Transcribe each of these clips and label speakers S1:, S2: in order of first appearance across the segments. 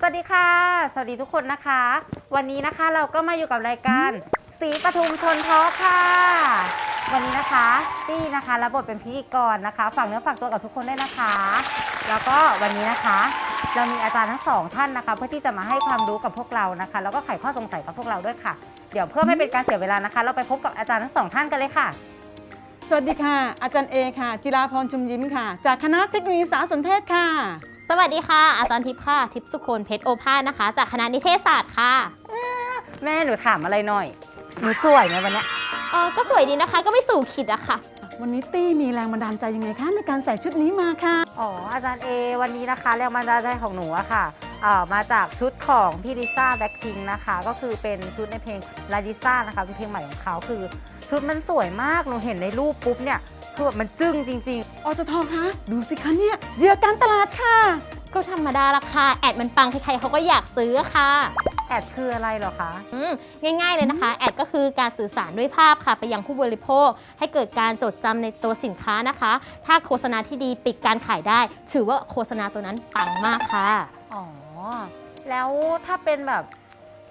S1: สวัสดีค่ะ สวัสดีทุกคนนะคะ วันนี้นะคะเราก็มาอยู่กับรายการสีปทุมชนทอล์คค่ะ วันนี้นะคะตี้นะคะรับบทเป็นพิธีกรนะคะฝากเนื้อฝากตัวกับทุกคนด้วยนะคะ แล้วก็วันนี้นะคะ เรามีอาจารย์ทั้งสองท่านนะคะ เพื่อที่จะมาให้ความรู้กับพวกเรานะคะ แล้วก็ไขข้อสงสัยกับพวกเราด้วยค่ะ เดี๋ยวเพื่อไม่เป็นการเสียเวลานะคะ เราไปพบกับอาจารย์ทั้งสองท่านกันเลยค่ะ
S2: สวัสดีค่ะ อาจารย์เอค่ะ จิราพรชุมยิ้มค่ะ จากคณะเทคโนโลยีสารสนเทศค่ะ
S3: สวัสดีค่ะ อาจารย์ทิพย์ค่ะ ทิพย์สุคนเพชรโอภาสนะคะ จากคณะนิเทศศาสตร์ค่ะ
S1: แม่หนูถามอะไรหน่อยหนูสวยไหมวันเนี้ย
S3: เออก็สวยดีนะคะ ก็ไม่สู่ขิดอะค่ะ
S2: วันนี้ตี้มีแรงบันดาลใจยังไงคะในการใส่ชุดนี้มาค่ะ
S1: อ๋ออาจารย์เอวันนี้นะคะแรงบันดาลใจของหนูอะค่ะเอ่อมาจากชุดของพี่ลิซ่าแบ็คพิงนะคะ ก็คือเป็นชุดในเพลงลาดิซ่านะคะเป็นเพลงใหม่ของเขาคือ ชุดมันสวยมากหนูเห็นในรูปปุ๊บเนี่ย คือแบบมันจึ้งจริง
S2: อจทคะดูสิคะเนี่ยเหยื่อการตลาดค่ะ
S3: ก็ธรรมดาละค่ะแอดมันปังใครๆเขาก็อยากซื้อค่ะ
S1: ๆ แอดคืออะไรเหรอคะ
S3: อืมง่ายๆเลยนะคะ แอดก็คือการสื่อสารด้วยภาพค่ะ ไปยังผู้บริโภค ให้เกิดการจดจำในตัวสินค้านะคะ ถ้าโฆษณาที่ดีปิดการขายได้ ถือว่าโฆษณาตัวนั้นปังมากค่ะ
S1: อ๋อ แล้วถ้าเป็นแบบ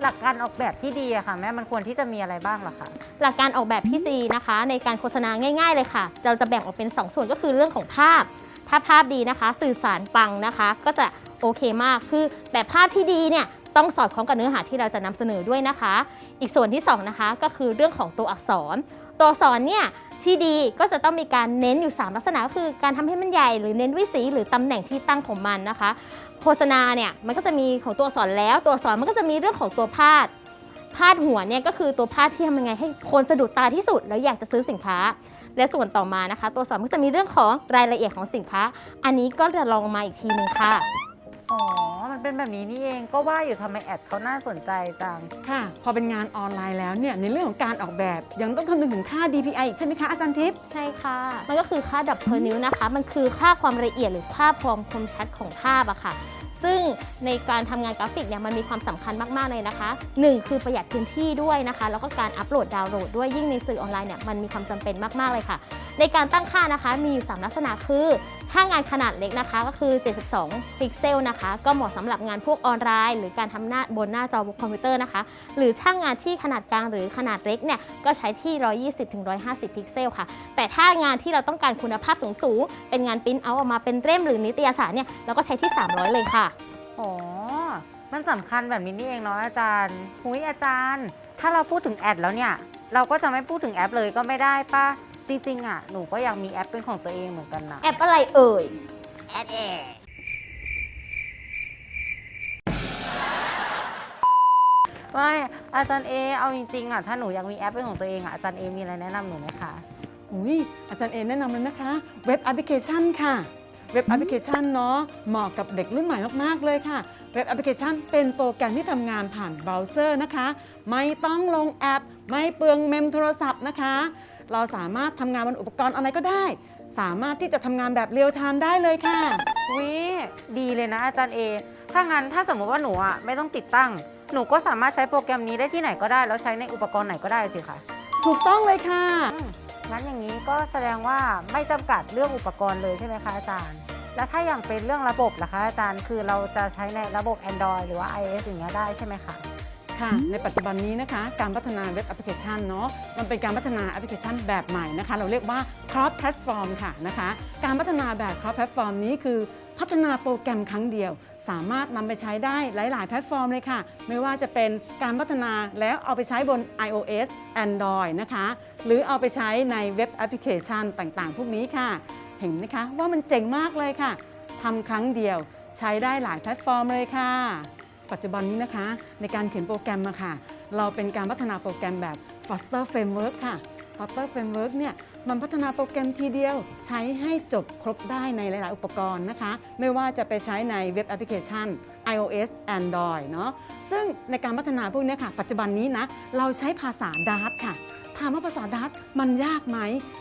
S1: หลักการออกแบบที่ดีอะค่ะ แม่มันควรที่จะมีอะไรบ้างเหรอคะ
S3: หลักการออกแบบที่ดีนะคะ ในการโฆษณาง่าย ๆ เลยค่ะ เราจะแบ่งออกเป็น 2 ส่วนก็คือเรื่องของภาพ ถ้าภาพดีนะคะ สื่อสารปังนะคะ ก็จะโอเคมากคือแต่ภาพที่ดีเนี่ยต้องสอดคล้องกับเนื้อหาที่เราจะนำเสนอด้วยนะคะ อีกส่วนที่ 2 นะคะ ก็คือเรื่องของตัวอักษร ตัวอักษรเนี่ยที่ดีก็จะต้องมีการเน้นอยู่ 3 ลักษณะก็คือการทำให้มันใหญ่หรือเน้นวิสีหรือตำแหน่งที่ตั้งของมันนะคะ โฆษณาเนี่ยมันก็จะมีของตัวอักษรแล้ว ตัวอักษรมันก็จะมีเรื่องของตัวพาดพาดหัวเนี่ยก็คือตัวพาดที่ทำยังไงให้คนสะดุดตาที่สุด แล้วอยากจะซื้อสินค้า และส่วนต่อมานะคะ ตัวสอนก็จะมีเรื่องของรายละเอียดของสินค้า อันนี้ก็จะลองมาอีกทีหนึ่งค่ะ
S1: อ๋อ มันเป็นแบบนี้นี่เองก็ว่าอยู่ทำไมแอดเขาน่าสนใจจัง
S2: ค่ะ พอเป็นงานออนไลน์แล้วเนี่ยในเรื่องของการออกแบบยังต้องคำนึงถึงค่า DPI อีกใช่ไหมคะอาจารย์ทิพย์
S3: ใช่ค่ะ มันก็คือค่าดับเพอร์นิ้วนะคะ มันคือค่าความละเอียดหรือค่าความคมชัดของภาพอะค่ะ ซึ่งในการทำงานกราฟิกเนี่ยมันมีความสำคัญมาก ๆ เลยนะคะ 1 คือประหยัดพื้นที่ด้วยนะคะ แล้วก็การอัปโหลดดาวน์โหลดด้วยยิ่งในสื่อออนไลน์เนี่ยมันมีความจำเป็นมาก ๆ เลยค่ะ ในการตั้งค่านะคะมีอยู่ 3 ลักษณะคือ ถ้างานขนาดเล็กนะคะ ก็คือ 72 พิกเซลนะคะ ก็เหมาะสำหรับงานพวกออนไลน์ หรือการทำหน้าบนหน้าจอคอมพิวเตอร์นะคะ หรือถ้างานที่ขนาดกลางหรือขนาดเล็กเนี่ยก็ใช้ที่ 120-150 พิกเซลค่ะ แต่ถ้างานที่เราต้องการคุณภาพสูงๆเป็นงานปริ้นเอาออกมาเป็นเล่มหรือนิตยสารเนี่ยเราก็ใช้ที่ 300 เลยค่ะ
S1: อ๋อมันสำคัญแบบนี้นี่เองเนาะอาจารย์หุยอาจารย์ ถ้าเราพูดถึงแอดแล้วเนี่ย เราก็จะไม่พูดถึงแอปเลยก็ไม่ได้ป่ะ จริงๆอะหนูก็อยากมีแอปเป็นของตัวเองเหมือนกันนะ
S3: แอปอะไรเอ่ย
S1: แอดแอดไม่อาจารย์เอเอาจริงๆอะถ้าหนูอยากมีแอปเป็นของตัวเองอะอาจารย์เอมีอะไรแนะนำหนูไหมคะ
S2: อุ้ยอาจารย์เอแนะนำเลยนะคะ เว็บแอปพลิเคชันค่ะ เว็บแอปพลิเคชันเนาะเหมาะกับเด็กรุ่นใหม่มากๆเลยค่ะ เว็บแอปพลิเคชันเป็นโปรแกรมที่ทำงานผ่านเบราว์เซอร์นะคะ ไม่ต้องลงแอป ไม่เปลืองเมมโทรศัพท์นะคะ เราสามารถทำงานบนอุปกรณ์อะไรก็ได้ สามารถที่จะทำงานแบบเรียลไทม์ได้เลยค่ะ
S1: วิดีเลยนะอาจารย์เอ ถ้างั้นถ้าสมมติว่าหนูอะไม่ต้องติดตั้ง หนูก็สามารถใช้โปรแกรมนี้ได้ที่ไหนก็ได้ แล้วใช้ในอุปกรณ์ไหนก็ได้สิคะ
S2: ถูกต้องเลยค่ะ
S1: งั้นอย่างนี้ก็แสดงว่าไม่จำกัดเรื่องอุปกรณ์เลยใช่ไหมคะอาจารย์ แล้วถ้าอย่างเป็นเรื่องระบบล่ะคะอาจารย์ คือเราจะใช้ในระบบ Android หรือว่า iOS อย่างเงี้ยได้ใช่ไหมคะ
S2: ค่ะ ในปัจจุบันนี้นะคะ การพัฒนาเว็บแอปพลิเคชันเนาะมันเป็นการพัฒนาแอปพลิเคชันแบบใหม่นะคะ เราเรียกว่า cross platform ค่ะนะคะ การพัฒนาแบบ cross platform นี้คือพัฒนาโปรแกรมครั้งเดียว สามารถนำไปใช้ได้หลาย ๆ แพลตฟอร์มเลยค่ะ ไม่ว่าจะเป็นการพัฒนาแล้วเอาไปใช้บน iOS Android นะคะ หรือเอาไปใช้ในเว็บแอปพลิเคชันต่าง ๆ พวกนี้ค่ะ เห็นไหมคะว่ามันเจ๋งมากเลยค่ะทำครั้งเดียวใช้ได้หลายแพลตฟอร์มเลยค่ะ ปัจจุบันนี้นะคะ ในการเขียนโปรแกรมมาค่ะ เราเป็นการพัฒนาโปรแกรมแบบ Flutter Framework ค่ะ Flutter Framework เนี่ยมันพัฒนาโปรแกรมทีเดียว ใช้ให้จบครบได้ในหลาย ๆ อุปกรณ์นะคะ ไม่ว่าจะไปใช้ในเว็บแอปพลิเคชัน iOS Android เนาะซึ่งในการพัฒนาพวกนี้ค่ะ ปัจจุบันนี้นะ เราใช้ภาษา Dart ค่ะถามว่าภาษาดัตมันยากไหม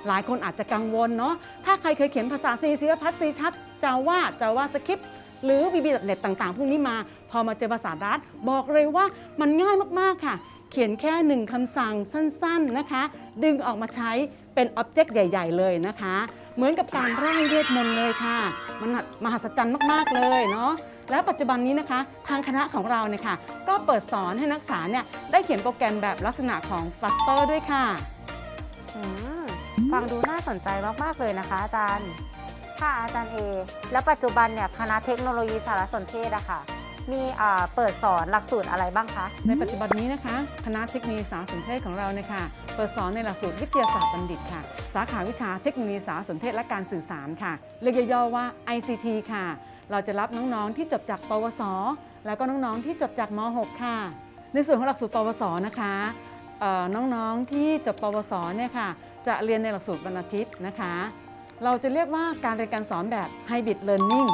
S2: หลายคนอาจจะกังวลเนาะ ถ้าใครเคยเขียนภาษา C C พัท C ชัดจาว่าจาว่าสคริป หรือ VB.NET ต่างๆ พวกนี้มา พอมาเจอภาษาดัตบอกเลยว่ามันง่ายมากๆค่ะ เขียนแค่หนึ่งคำสั่งสั้นๆนะคะ ดึงออกมาใช้เป็นอ็อบเจกต์ใหญ่ ๆ เลยนะคะ เหมือนกับการร่างเวทมนต์เลยค่ะ มันมหัศจรรย์มากๆเลยเนาะแล้วปัจจุบันนี้นะคะ ทางคณะของเราเนี่ยค่ะ ก็เปิดสอนให้นักศึกษาเนี่ยได้เขียนโปรแกรมแบบลักษณะของ Flutter ด้วยค่ะ
S1: อืมฟังดูน่าสนใจมาก ๆ เลยนะคะอาจารย์ ค่ะอาจารย์เอ แล้วปัจจุบันเนี่ยคณะเทคโนโลยีสารสนเทศอะค่ะ มีอ่าเปิดสอนหลักสูตรอะไรบ้างคะ
S2: ในปัจจุบันนี้นะคะ คณะเทคโนโลยีสารสนเทศของเราเนี่ยค่ะเปิดสอนในหลักสูตรวิทยาศาสตร์บัณฑิตค่ะ สาขาวิชาเทคโนโลยีสารสนเทศและการสื่อสารค่ะ เรียกย่อๆว่า ICT ค่ะ เราจะรับน้องๆที่จบจากปวส แล้วก็น้องๆที่จบจากม .6 ค่ะ ในส่วนของหลักสูตรปวสนะคะเอ่อน้องๆที่จบปวสเนี่ยค่ะ จะเรียนในหลักสูตรวันอาทิตย์นะคะ เราจะเรียกว่าการเรียนการสอนแบบ Hybrid Learning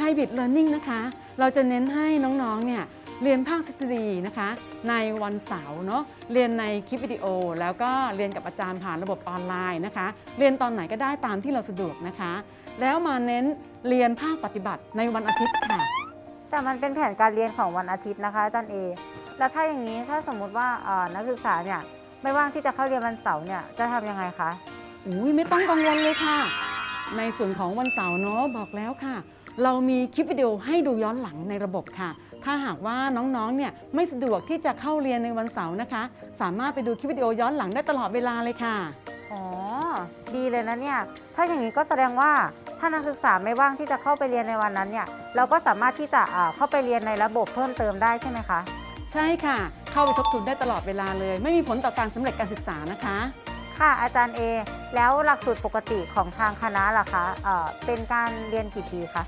S2: Hybrid Learning นะคะ เราจะเน้นให้น้องๆ เนี่ยเรียนภาคทฤษฎีนะคะ ในวันเสาร์เนาะเรียนในคลิปวิดีโอ แล้วก็เรียนกับอาจารย์ผ่านระบบออนไลน์นะคะ เรียนตอนไหนก็ได้ตามที่เราสะดวกนะคะ แล้วมาเน้นเรียนภาคปฏิบัติในวันอาทิตย์ค่ะ
S1: แต่มันเป็นแผนการเรียนของวันอาทิตย์นะคะอาจารย์เอแล้วถ้าอย่างนี้ถ้าสมมุติว่าอ่านักศึกษาเนี่ยไม่ว่างที่จะเข้าเรียนวันเสาร์เนี่ยจะทำยังไงคะ
S2: อุ้ยไม่ต้องกังวลเลยค่ะ ในส่วนของวันเสาร์เนาะบอกแล้วค่ะ เรามีคลิปวิดีโอให้ดูย้อนหลังในระบบค่ะ ถ้าหากว่าน้องๆเนี่ยไม่สะดวกที่จะเข้าเรียนในวันเสาร์นะคะ สามารถไปดูคลิปวิดีโอย้อนหลังได้ตลอดเวลาเลยค่ะ
S1: อ๋อ ดีเลยนะเนี่ย ถ้าอย่างนี้ก็แสดงว่าถ้านักศึกษาไม่ว่างที่จะเข้าไปเรียนในวันนั้นเนี่ย เราก็สามารถที่จะอ่าเข้าไปเรียนในระบบเพิ่มเติมได้ใช่ไหมคะ
S2: ใช่ค่ะ เข้าไปทบทวนได้ตลอดเวลาเลย ไม่มีผลต่อการสำเร็จการศึกษานะคะ
S1: ค่ะอาจารย์เอแล้วหลักสูตรปกติของทางคณะล่ะคะเอ่อเป็นการเรียนกี่ปีคะ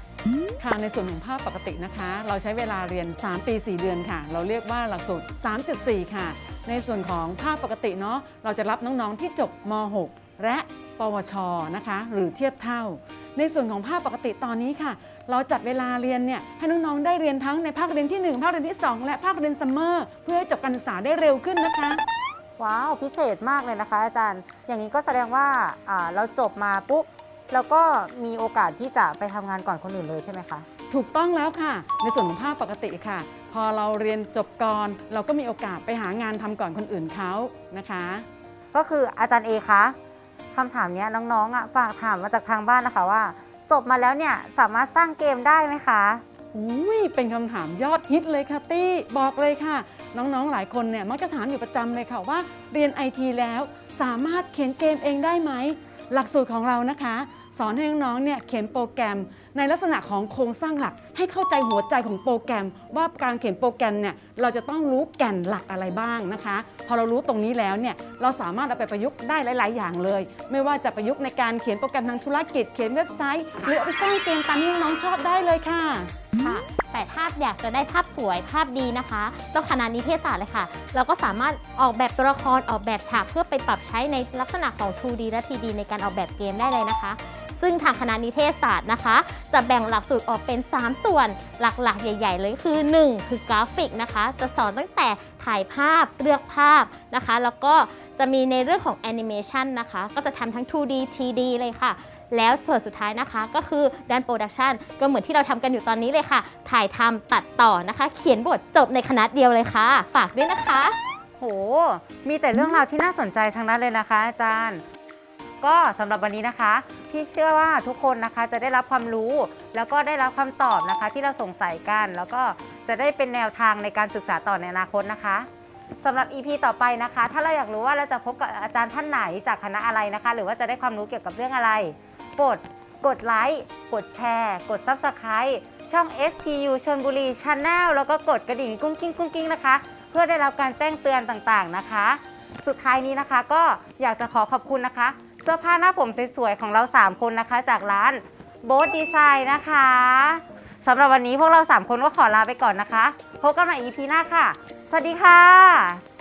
S2: ค่ะในส่วนของภาคปกตินะคะ เราใช้เวลาเรียน 3 ปี 4 เดือนค่ะ เราเรียกว่าหลักสูตร 3.4 ค่ะ ในส่วนของภาคปกติเนาะเราจะรับน้องๆที่จบม .6 และปวชนะคะ หรือเทียบเท่า ในส่วนของภาคปกติตอนนี้ค่ะ เราจัดเวลาเรียนเนี่ยให้น้องๆได้เรียนทั้งในภาคเรียนที่ 1 ภาคเรียนที่ 2 และภาคเรียนซัมเมอร์เพื่อให้จบการศึกษาได้เร็วขึ้นนะคะ
S1: ว้าวพิเศษมากเลยนะคะ อาจารย์ อย่างนี้ก็แสดงว่าอ่าเราจบมาปุ๊บแล้วก็มีโอกาสที่จะไปทำงานก่อนคนอื่นเลยใช่ไหมคะ
S2: ถูกต้องแล้วค่ะ ในส่วนของภาคปกติค่ะ พอเราเรียนจบก่อนเราก็มีโอกาสไปหางานทำก่อนคนอื่นเขานะคะ
S1: ก็คืออาจารย์เอคะคำถามเนี้ยน้องๆอะฝากถามมาจากทางบ้านนะคะว่า จบมาแล้วเนี่ยสามารถสร้างเกมได้ไหมคะ
S2: อุ้ยเป็นคำถามยอดฮิตเลยค่ะตี้บอกเลยค่ะ น้องๆ หลายคนเนี่ยมักจะถามอยู่ประจำเลยค่ะว่าเรียนไอทีแล้วสามารถเขียนเกมเองได้ไหม หลักสูตรของเรานะคะ สอนให้น้องๆเนี่ยเขียนโปรแกรม ในลักษณะของโครงสร้างหลัก ให้เข้าใจหัวใจของโปรแกรม ว่าการเขียนโปรแกรมเนี่ยเราจะต้องรู้แก่นหลักอะไรบ้างนะคะ พอเรารู้ตรงนี้แล้วเนี่ยเราสามารถเอาไปประยุกต์ได้หลาย ๆ อย่างเลย ไม่ว่าจะประยุกต์ในการเขียนโปรแกรมทางธุรกิจ เขียนเว็บไซต์ หรือเอาไปสร้างเกมตามที่น้องๆชอบได้เลยค่ะ
S3: ค่ะ แต่ถ้าอยากจะได้ภาพสวยภาพดีนะคะ ต้องคณะนิเทศศาสตร์เลยค่ะ เราก็สามารถออกแบบตัวละครออกแบบฉากเพื่อไปปรับใช้ในลักษณะของ 2D และ 3D ในการออกแบบเกมได้เลยนะคะ ซึ่งทางคณะนิเทศศาสตร์นะคะ จะแบ่งหลักสูตรออกเป็น 3 ส่วนหลักๆ ใหญ่ ๆ เลยคือ 1 คือกราฟิกนะคะ จะสอนตั้งแต่ถ่ายภาพเลือกภาพนะคะ แล้วก็จะมีในเรื่องของแอนิเมชันนะคะ ก็จะทำทั้ง 2D 3D เลยค่ะ แล้วส่วนสุดท้ายนะคะก็คือด้านโปรดักชันก็เหมือนที่เราทำกันอยู่ตอนนี้เลยค่ะ ถ่ายทำตัดต่อนะคะ เขียนบทจบในคณะเดียวเลยค่ะ ฝากด้วยนะคะ
S1: โห มีแต่เรื่องราวที่น่าสนใจทั้งนั้นเลยนะคะ อาจารย์ ก็สำหรับวันนี้นะคะ พี่เชื่อว่าทุกคนนะคะจะได้รับความรู้ แล้วก็ได้รับคำตอบนะคะ ที่เราสงสัยกัน แล้วก็จะได้เป็นแนวทางในการศึกษาต่อในอนาคตนะคะสำหรับ EP ต่อไปนะคะ ถ้าเราอยากรู้ว่าเราจะพบกับอาจารย์ท่านไหนจากคณะอะไรนะคะ หรือว่าจะได้ความรู้เกี่ยวกับเรื่องอะไร ปดกดไลค์ กดแชร์ กด Subscribe ช่อง SPU ชนบุรี Channel แล้วก็กดกระดิ่งกุ้งกิ้งกุ้งกิ้งนะคะ เพื่อได้รับการแจ้งเตือนต่างๆนะคะ สุดท้ายนี้นะคะก็อยากจะขอขอบคุณนะคะ เสื้อผ้าหน้าผมสวยๆของเรา 3 คนนะคะ จากร้านโบ t ดีไซน์นะคะสำหรับวันนี้พวกเรา 3 คนก็ขอลาไปก่อนนะคะ พบกันใหม่ EP หน้าค่ะ สวัสดีค่ะ